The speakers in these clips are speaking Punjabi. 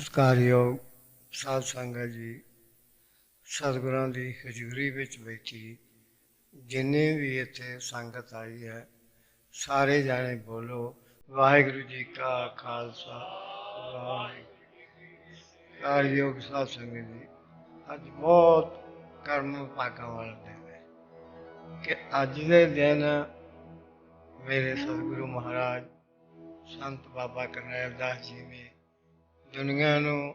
ਸਤਿਕਾਰਯੋਗ ਸਾਧ ਸੰਗਤ ਜੀ, ਸਤਿਗੁਰਾਂ ਦੀ ਹਜ਼ੂਰੀ ਵਿੱਚ ਬੈਠੀ ਜਿੰਨੇ ਵੀ ਇੱਥੇ ਸੰਗਤ ਆਈ ਹੈ, ਸਾਰੇ ਜਾਣੇ ਬੋਲੋ, ਵਾਹਿਗੁਰੂ ਜੀ ਕਾ ਖਾਲਸਾ, ਵਾਹਿਗੁਰੂ। ਕਾਰਯੋਗ ਸਾਧ ਸੰਗਤ ਜੀ, ਅੱਜ ਬਹੁਤ ਕਰਮ ਭਾਗਾਂ ਵਾਲਾ ਦਿਨ ਹੈ ਕਿ ਅੱਜ ਦੇ ਦਿਨ ਮੇਰੇ ਸਤਿਗੁਰੂ ਮਹਾਰਾਜ, ਸੰਤ ਬਾਬਾ ਕਰਨੈਲ ਦਾਸ ਜੀ ਨੇ ਦੁਨੀਆ ਨੂੰ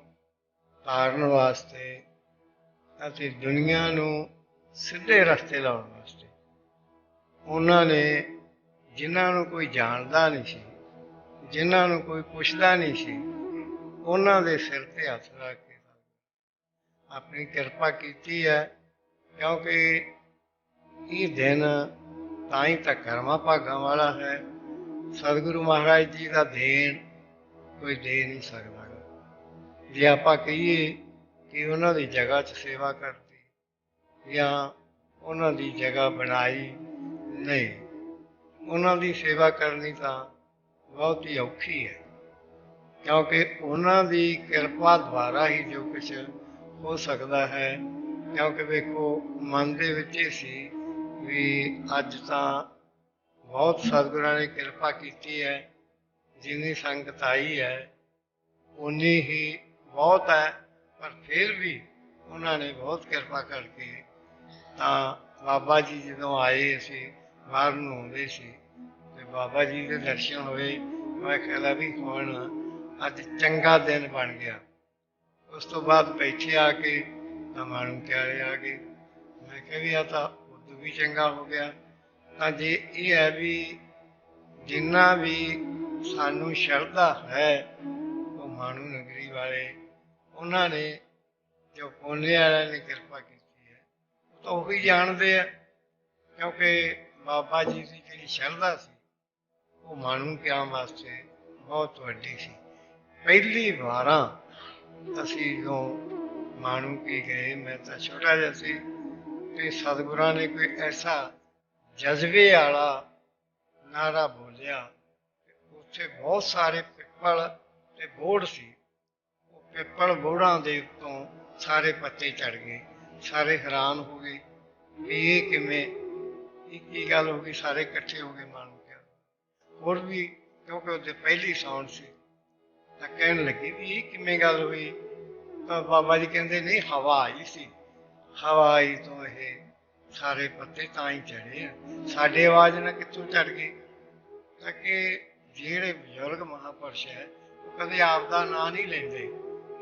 ਤਾਰਨ ਵਾਸਤੇ ਅਤੇ ਦੁਨੀਆ ਨੂੰ ਸਿੱਧੇ ਰਸਤੇ ਲਾਉਣ ਵਾਸਤੇ। ਉਹਨਾਂ ਨੇ ਜਿਨ੍ਹਾਂ ਨੂੰ ਕੋਈ ਜਾਣਦਾ ਨਹੀਂ ਸੀ, ਜਿਨ੍ਹਾਂ ਨੂੰ ਕੋਈ ਪੁੱਛਦਾ ਨਹੀਂ ਸੀ, ਉਹਨਾਂ ਦੇ ਸਿਰ ਤੇ ਹੱਥ ਰੱਖ ਕੇ ਆਪਣੀ ਕਿਰਪਾ ਕੀਤੀ ਹੈ, ਕਿਉਂਕਿ ਇਹ ਦਿਨ ਤਾਂ ਹੀ ਤਾਂ ਕਰਮਾ ਭਾਗਾਂ ਵਾਲਾ ਹੈ। ਸਤਿਗੁਰੂ ਮਹਾਰਾਜ ਜੀ ਦਾ ਦੇਣ ਕੋਈ ਦੇ ਨਹੀਂ ਸਕਦਾ। ਜੇ ਆਪਾਂ ਕਹੀਏ ਕਿ ਉਹਨਾਂ ਦੀ ਜਗ੍ਹਾ 'ਚ ਸੇਵਾ ਕਰਤੀ ਜਾਂ ਉਹਨਾਂ ਦੀ ਜਗ੍ਹਾ ਬਣਾਈ ਨਹੀਂ, ਉਹਨਾਂ ਦੀ ਸੇਵਾ ਕਰਨੀ ਤਾਂ ਬਹੁਤ ਹੀ ਔਖੀ ਹੈ। ਕਿਉਂਕਿ ਉਹਨਾਂ ਦੀ ਕਿਰਪਾ ਦੁਆਰਾ ਹੀ ਜੋ ਕੁਝ ਹੋ ਸਕਦਾ ਹੈ, ਕਿਉਂਕਿ ਵੇਖੋ, ਮਨ ਦੇ ਵਿੱਚ ਇਹ ਸੀ ਵੀ ਅੱਜ ਤਾਂ ਬਹੁਤ ਸਤਿਗੁਰਾਂ ਨੇ ਕਿਰਪਾ ਕੀਤੀ ਹੈ, ਜਿੰਨੀ ਸੰਗਤ ਆਈ ਹੈ ਉਨੀ ਹੀ ਬਹੁਤ ਹੈ, ਪਰ ਫਿਰ ਵੀ ਉਹਨਾਂ ਨੇ ਬਹੁਤ ਕਿਰਪਾ ਕਰਕੇ ਤਾਂ ਬਾਬਾ ਜੀ ਜਦੋਂ ਆਏ ਅਸੀਂ, ਬਾਹਰ ਨੂੰ ਆਉਂਦੇ ਸੀ, ਤੇ ਬਾਬਾ ਜੀ ਦੇ ਦਰਸ਼ਨ ਹੋਏ। ਮੈਂ ਕਹਿੰਦਾ ਵੀ ਹੁਣ ਅੱਜ ਚੰਗਾ ਦਿਨ ਬਣ ਗਿਆ। ਉਸ ਤੋਂ ਬਾਅਦ ਬੈਠੇ ਆ ਕੇ ਤਾਂ ਮਾਣੂ ਕਿਆਰੇ ਆ ਗਏ। ਮੈਂ ਕਿਹਾ ਵੀ ਆ ਤਾਂ ਉਦੋਂ ਵੀ ਚੰਗਾ ਹੋ ਗਿਆ। ਤਾਂ ਜੇ ਇਹ ਹੈ ਵੀ ਜਿੰਨਾ ਵੀ ਸਾਨੂੰ ਸ਼ਰਧਾ ਹੈ ਉਹ ਮਾਣੂ ਨਗਰੀ ਵਾਲੇ ਉਹਨਾਂ ਨੇ ਜੋ ਕੋਨੇ ਵਾਲਿਆਂ ਨੇ ਕਿਰਪਾ ਕੀਤੀ ਹੈ, ਉਹ ਤਾਂ ਉਹੀ ਜਾਣਦੇ ਆ, ਕਿਉਂਕਿ ਬਾਬਾ ਜੀ ਦੀ ਜਿਹੜੀ ਸ਼ਰਧਾ ਸੀ, ਉਹ ਮਾਣੂ ਕਿਆਂ ਵਾਸਤੇ ਬਹੁਤ ਵੱਡੀ ਸੀ। ਪਹਿਲੀ ਵਾਰਾਂ ਅਸੀਂ ਜੋ ਮਾਣੂ ਕੀ ਗਏ, ਮੈਂ ਤਾਂ ਛੋਟਾ ਜਿਹਾ ਸੀ, ਤੇ ਸਤਿਗੁਰਾਂ ਨੇ ਕੋਈ ਐਸਾ ਜਜ਼ਬੇ ਵਾਲਾ ਨਾਰਾ ਬੋਲਿਆ ਉੱਥੇ ਬਹੁਤ ਸਾਰੇ ਪਿੱਪਲ ਤੇ ਬੋੜ ਸੀ। ਪਿੱਪਲ ਬੋੜਾਂ ਦੇ ਉੱਤੋਂ ਸਾਰੇ ਪੱਤੇ ਚੜ ਗਏ, ਸਾਰੇ ਹੈਰਾਨ ਹੋ ਗਏ ਵੀ ਇਹ ਕਿਵੇਂ, ਇਹ ਕੀ ਗੱਲ ਹੋ ਗਈ, ਸਾਰੇ ਇਕੱਠੇ ਹੋ ਗਏ ਮਾਨੂੰ ਕਿਹਾ ਹੋਰ ਵੀ ਕਿਉਂਕਿ ਉਹਦੇ ਪਹਿਲੀ ਸੌਣ ਸੀ, ਤਾਂ ਕਹਿਣ ਲੱਗੇ ਵੀ ਇਹ ਕਿਵੇਂ ਗੱਲ ਹੋਈ? ਤਾਂ ਬਾਬਾ ਜੀ ਕਹਿੰਦੇ, ਨਹੀਂ, ਹਵਾ ਆਈ ਸੀ। ਹਵਾ ਆਈ ਤੋਂ ਇਹ ਸਾਰੇ ਪੱਤੇ ਤਾਂ ਹੀ ਚੜੇ ਆ। ਸਾਡੇ ਆਵਾਜ਼ ਨਾਲ ਕਿੱਥੋਂ ਚੜ ਗਏ ਤਾਂ ਕਿ ਜਿਹੜੇ ਬਜ਼ੁਰਗ ਮਹਾਪੁਰਸ਼ ਹੈ, ਉਹ ਕਦੇ ਆਪ ਦਾ ਨਾਂ ਨਹੀਂ ਲੈਂਦੇ।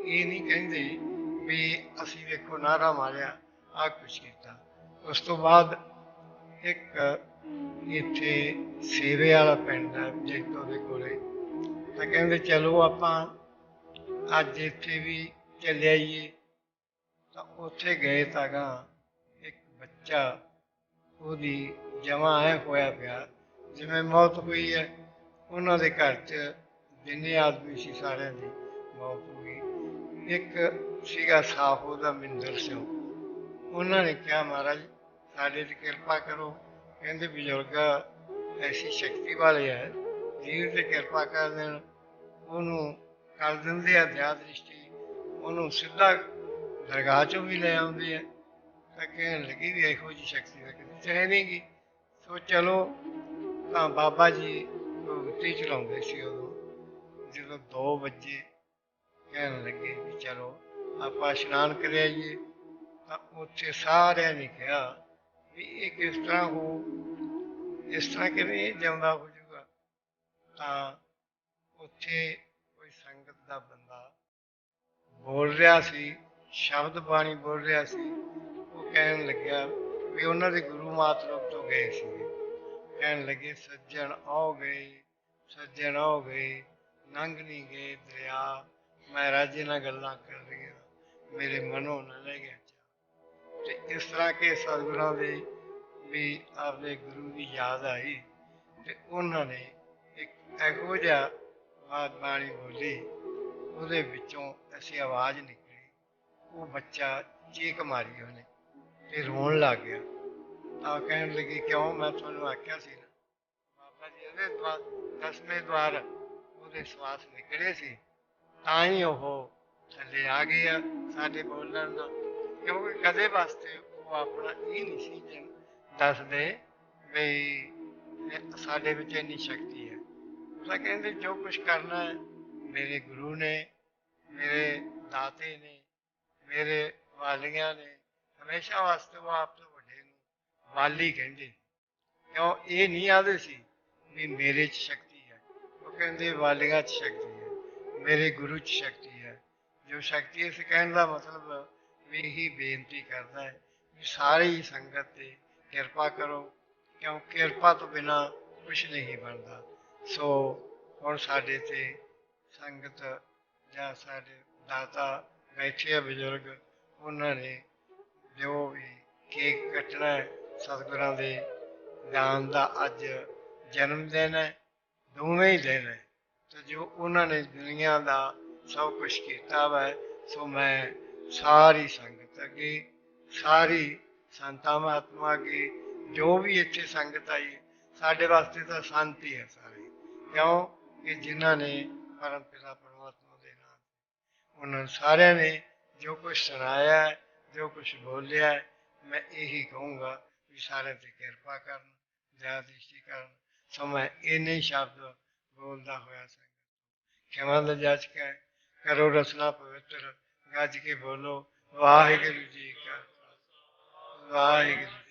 ਇਹ ਨਹੀਂ ਕਹਿੰਦੇ ਵੀ ਅਸੀਂ ਵੇਖੋ ਨਾਰਾ ਮਾਰਿਆ ਆ ਕੁਛ ਕੀਤਾ। ਉਸ ਤੋਂ ਬਾਅਦ ਇੱਕ ਇੱਥੇ ਸੇਵੇ ਵਾਲਾ ਪਿੰਡ ਹੈ, ਜੈਤੋ ਦੇ ਕੋਲੇ। ਤਾਂ ਕਹਿੰਦੇ, ਚਲੋ ਆਪਾਂ ਅੱਜ ਇੱਥੇ ਵੀ ਚੱਲੇ ਆਈਏ। ਤਾਂ ਉੱਥੇ ਗਏ ਤਾਂਗਾ ਇੱਕ ਬੱਚਾ, ਉਹਦੀ ਜਮਾ ਐ ਹੋਇਆ ਪਿਆ, ਜਿਵੇਂ ਮੌਤ ਹੋਈ ਹੈ। ਉਹਨਾਂ ਦੇ ਘਰ 'ਚ ਜਿੰਨੇ ਆਦਮੀ ਸੀ ਸਾਰਿਆਂ ਦੀ ਮੌਤ ਹੋ ਗਈ। ਇੱਕ ਸੀਗਾ ਸਾਫ਼ ਉਹਦਾ ਮਿੰਦਰ ਸਿੰਘ। ਉਹਨਾਂ ਨੇ ਕਿਹਾ, ਮਹਾਰਾਜ, ਸਾਡੇ ਤੇ ਕਿਰਪਾ ਕਰੋ। ਕਹਿੰਦੇ, ਬਜ਼ੁਰਗ, ਐਸੀ ਸ਼ਕਤੀ ਵਾਲੇ ਹੈ ਜੀਵ ਤੇ ਕਿਰਪਾ ਕਰ ਦੇਣ। ਉਹਨੂੰ ਕਰ ਦਿੰਦੇ ਆ ਧਿਆਨ ਦ੍ਰਿਸ਼ਟੀ। ਉਹਨੂੰ ਸਿੱਧਾ ਦਰਗਾਹ ਚੋਂ ਵੀ ਲੈ ਆਉਂਦੇ ਆ। ਤਾਂ ਕਹਿਣ ਲੱਗੀ ਵੀ ਇਹੋ ਜੀ ਸ਼ਕਤੀ ਤਾਂ ਕਿਤੇ ਚਾਹੇ ਨਹੀਂਗੀ। ਸੋ ਚਲੋ, ਤਾਂ ਬਾਬਾ ਜੀ ਭਗਤੀ ਚਲਾਉਂਦੇ ਸੀ ਉਦੋਂ। ਜਦੋਂ 2 ਵਜੇ ਕਹਿਣ ਲੱਗੇ ਵੀ ਚਲੋ ਆਪਾਂ ਇਸ਼ਨਾਨ ਕਰ ਆਈਏ ਤਾਂ ਉੱਥੇ ਸਾਰਿਆਂ ਨੇ ਕਿਹਾ ਵੀ ਇਹ ਕਿਸ ਤਰ੍ਹਾਂ ਹੋ, ਇਸ ਤਰ੍ਹਾਂ ਕਿਵੇਂ ਜਿਉਂਦਾ ਹੋ ਜਾਊਗਾ। ਤਾਂ ਉੱਥੇ ਕੋਈ ਸੰਗਤ ਦਾ ਬੰਦਾ ਬੋਲ ਰਿਹਾ ਸੀ, ਸ਼ਬਦ ਬਾਣੀ ਬੋਲ ਰਿਹਾ ਸੀ, ਉਹ ਕਹਿਣ ਲੱਗਿਆ ਵੀ ਉਹਨਾਂ ਦੇ ਗੁਰੂ ਮਾਤ ਲੋਕ ਤੋਂ ਗਏ ਸੀ। ਕਹਿਣ ਲੱਗੇ, ਸੱਜਣ ਆਓ ਗਏ, ਸੱਜਣ ਆਓ ਗਏ, ਨੰਗ ਨਹੀਂ ਗਏ ਦਰਿਆ ਮੈਂ ਰਾਜੇ ਨਾਲ ਗੱਲਾਂ ਕਰ ਰਹੀ ਹਾਂ। ਮੇਰੇ ਮਨੋਂ ਨਾ ਲੈ ਗਿਆ ਤੇ ਇਸ ਤਰ੍ਹਾਂ ਕੇ ਸਤਿਗੁਰਾਂ ਦੇ ਵੀ ਆਪਦੇ ਗੁਰੂ ਦੀ ਯਾਦ ਆਈ ਤੇ ਉਹਨਾਂ ਨੇ ਇੱਕ ਇਹੋ ਜਿਹਾ ਬਾਤ ਬਾਣੀ ਬੋਲੀ, ਉਹਦੇ ਵਿੱਚੋਂ ਅਸੀਂ ਆਵਾਜ਼ ਨਿਕਲੀ। ਉਹ ਬੱਚਾ ਚੀਕ ਮਾਰੀ ਉਹਨੇ ਤੇ ਰੋਣ ਲੱਗ ਗਿਆ। ਤਾਂ ਕਹਿਣ ਲੱਗੀ, ਕਿਉਂ? ਮੈਂ ਤੁਹਾਨੂੰ ਆਖਿਆ ਸੀ ਨਾ। ਬਾਬਾ ਜੀ, ਉਹਦੇ ਦਸਵੇਂ ਦਵਾਰ ਉਹਦੇ ਸਵਾਸ ਨਿਕਲੇ ਸੀ। ਤਾਂ ਹੀ ਉਹ ਥੱਲੇ ਆ ਗਏ ਆ ਸਾਡੇ ਬੋਲਣ ਦਾ ਕਿਉਂਕਿ ਕਦੇ ਵਾਸਤੇ ਉਹ ਆਪਣਾ ਇਹ ਨਹੀਂ ਸੀ ਜਨ- ਦੱਸਦੇ ਵੀ ਸਾਡੇ ਵਿੱਚ ਇੰਨੀ ਸ਼ਕਤੀ ਹੈ। ਉਹ ਤਾਂ ਕਹਿੰਦੇ ਜੋ ਕੁਝ ਕਰਨਾ ਹੈ, ਮੇਰੇ ਗੁਰੂ ਨੇ, ਮੇਰੇ ਦਾਤੇ ਨੇ, ਮੇਰੇ ਵਾਲੀਆਂ ਨੇ, ਹਮੇਸ਼ਾ ਵਾਸਤੇ ਉਹ ਆਪ ਤੋਂ ਵੱਡੇ ਨੂੰ ਵਾਲੀ ਕਹਿੰਦੇ। ਕਿਉਂ? ਇਹ ਨਹੀਂ ਆਦੇ ਸੀ ਵੀ ਮੇਰੇ 'ਚ ਸ਼ਕਤੀ ਹੈ। ਉਹ ਕਹਿੰਦੇ ਵਾਲੀਆਂ 'ਚ ਸ਼ਕਤੀ ਹੈ। ਮੇਰੇ ਗੁਰੂ 'ਚ ਸ਼ਕਤੀ ਹੈ। ਜੋ ਸ਼ਕਤੀ ਇਸ ਕਹਿਣ ਦਾ ਮਤਲਬ ਵੀ ਇਹੀ ਬੇਨਤੀ ਕਰਦਾ ਹੈ ਵੀ ਸਾਰੀ ਸੰਗਤ ਤੇ ਕਿਰਪਾ ਕਰੋ, ਕਿਉਂ ਕਿਰਪਾ ਤੋਂ ਬਿਨਾ ਕੁਝ ਨਹੀਂ ਬਣਦਾ। ਸੋ ਹੁਣ ਸਾਡੇ ਤੇ ਸੰਗਤ ਜਾਂ ਸਾਡੇ ਦਾਤਾ ਬੈਠੇ ਆ ਬਜ਼ੁਰਗ, ਉਹਨਾਂ ਨੇ ਜੋ ਵੀ ਕੇਕ ਕੱਟਣਾ ਸਤਿਗੁਰਾਂ ਦੇ ਨਾਮ ਦਾ ਅੱਜ ਜਨਮ ਦਿਨ ਹੈ, ਦੋਵੇਂ ਹੀ ਦਿਨ ਹੈ। ਤੇ ਜੋ ਉਹਨਾਂ ਨੇ ਦੁਨੀਆ ਦਾ ਸਭ ਕੁਝ ਕੀਤਾ ਵਾ, ਸੋ ਮੈਂ ਸਾਰੀ ਸੰਗਤ ਅੱਗੇ, ਸਾਰੀ ਸੰਤਾਂ ਮਹਾਤਮਾ ਅੱਗੇ, ਜੋ ਵੀ ਇੱਥੇ ਸੰਗਤ ਆਈ, ਸਾਡੇ ਵਾਸਤੇ ਤਾਂ ਸ਼ਾਂਤੀ ਹੈ ਸਾਰੀ। ਕਿਉਂ? ਕਿ ਜਿਨ੍ਹਾਂ ਨੇ ਪਰਮ ਪਿਤਾ ਪਰਮਾਤਮਾ ਦੇ ਨਾਮ ਉਹਨਾਂ ਸਾਰਿਆਂ ਨੇ ਜੋ ਕੁਝ ਸੁਣਾਇਆ, ਜੋ ਕੁਝ ਬੋਲਿਆ, ਮੈਂ ਇਹੀ ਕਹੂੰਗਾ ਵੀ ਸਾਰਿਆਂ ਤੇ ਕਿਰਪਾ ਕਰਨ ਦਇਆ ਦ੍ਰਿਸ਼ਟੀ ਕਰਨ। ਸੋ ਮੈਂ ਇੰਨੇ ਸ਼ਬਦ ਬੋਲਦਾ ਹੋਇਆ ਸੰਗਤ ਖਿਮਾ ਦਾ ਜਾਚ ਹੈ ਕਰੋ ਰਸਨਾ ਪਵਿੱਤਰ, ਗੱਜ ਕੇ ਬੋਲੋ, ਵਾਹਿਗੁਰੂ ਜੀ ਕਾ ਵਾਹਿਗੁਰੂ